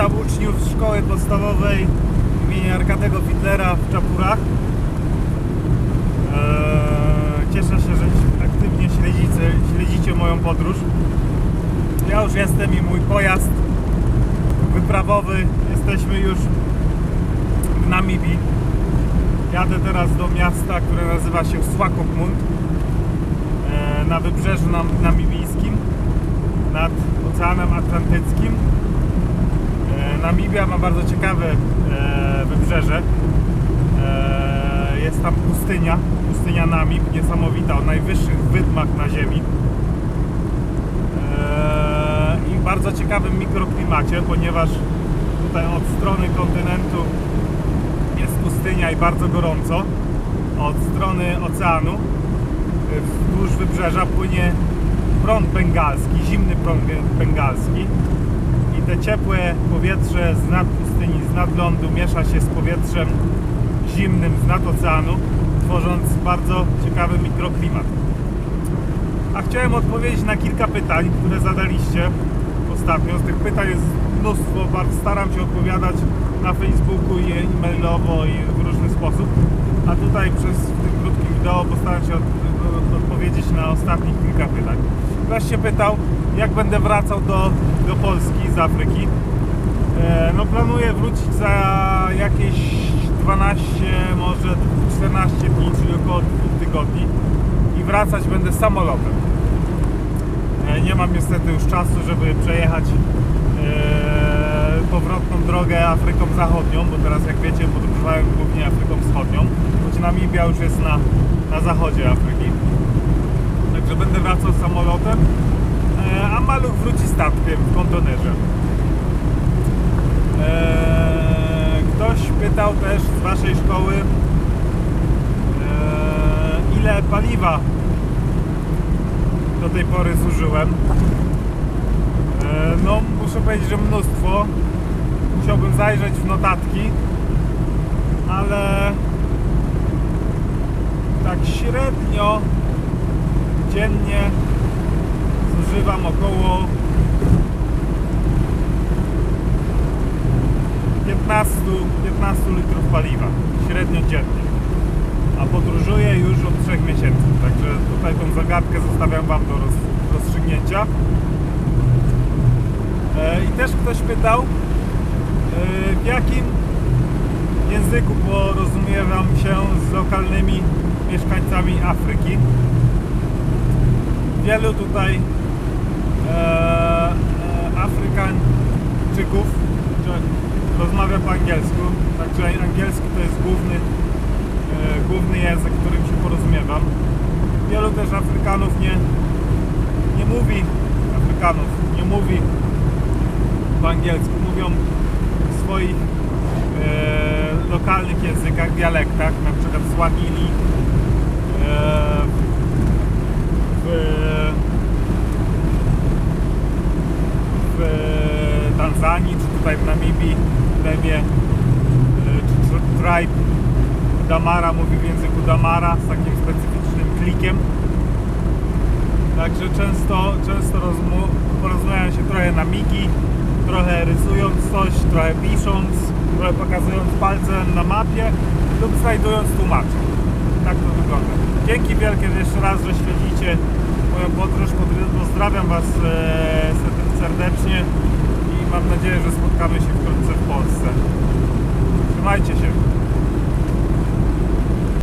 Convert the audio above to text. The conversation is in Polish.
Witam uczniów szkoły podstawowej imienia Arkadego Fidlera w Czapurach. Eee, Cieszę się, że aktywnie śledzicie, śledzicie moją podróż. Ja już jestem i mój pojazd wyprawowy. Jesteśmy już w Namibii. Jadę teraz do miasta, które nazywa się Swakopmund eee, na wybrzeżu nam- namibijskim nad Oceanem Atlantyckim. Namibia ma bardzo ciekawe e, wybrzeże. E, Jest tam pustynia, pustynia Namib, niesamowita, o najwyższych wydmach na ziemi. E, I bardzo ciekawym mikroklimacie, ponieważ tutaj od strony kontynentu jest pustynia i bardzo gorąco. Od strony oceanu wzdłuż wybrzeża płynie prąd bengalski, zimny prąd be- bengalski te ciepłe powietrze z nad pustyni, z nad lądu miesza się z powietrzem zimnym z nad oceanu, tworząc bardzo ciekawy mikroklimat. A chciałem odpowiedzieć na kilka pytań, które zadaliście ostatnio. Z tych pytań jest mnóstwo, bardzo staram się odpowiadać na Facebooku i e-mailowo i w różny sposób. A tutaj przez w tym krótkim wideo postaram się od, odpowiedzieć na ostatnich kilka pytań. Ktoś się pytał, jak będę wracał do, do Polski z Afryki. E, no planuję wrócić za jakieś 12, może 14 dni, czyli około 2 tygodni i wracać będę samolotem. E, Nie mam niestety już czasu, żeby przejechać e, powrotną drogę Afryką Zachodnią, bo teraz jak wiecie podróżowałem głównie Afryką Wschodnią, choć Namibia już jest na, na zachodzie Afryki. Także będę wracał samolotem, maluch wróci statkiem w kontenerze. E, Ktoś pytał też z waszej szkoły, e, ile paliwa do tej pory zużyłem. E, No, muszę powiedzieć, że mnóstwo. Musiałbym zajrzeć w notatki, ale tak średnio dziennie zużywam około 15, 15 litrów paliwa średnio dziennie. A podróżuję już od 3 miesięcy. Także tutaj tą zagadkę zostawiam Wam do roz, rozstrzygnięcia. E, I też ktoś pytał, e, w jakim języku porozumiewam się z lokalnymi mieszkańcami Afryki. Wielu tutaj e, e, Afrykańczyków że rozmawia po angielsku, także angielski to jest główny, e, główny język, którym się porozumiewam. Wielu też Afrykanów nie, nie mówi Afrykanów, nie mówi po angielsku, mówią w swoich e, lokalnych językach, dialektach, na przykład Swahili, e, w, w Tanzanii, czy tutaj w Namibii, plemię, e, czy tr- tribe Damara mówi w języku Damara z takim specyficznym klikiem. Także często, często porozmawiają się trochę na migi, trochę rysując coś, trochę pisząc, trochę pokazując palcem na mapie lub znajdując tłumaczy. Tak to wygląda. Dzięki wielkie jeszcze raz, że śledzicie moją podróż. Pozdrawiam Was e, serd- serdecznie mam nadzieję, że spotkamy się wkrótce w Polsce. Trzymajcie się.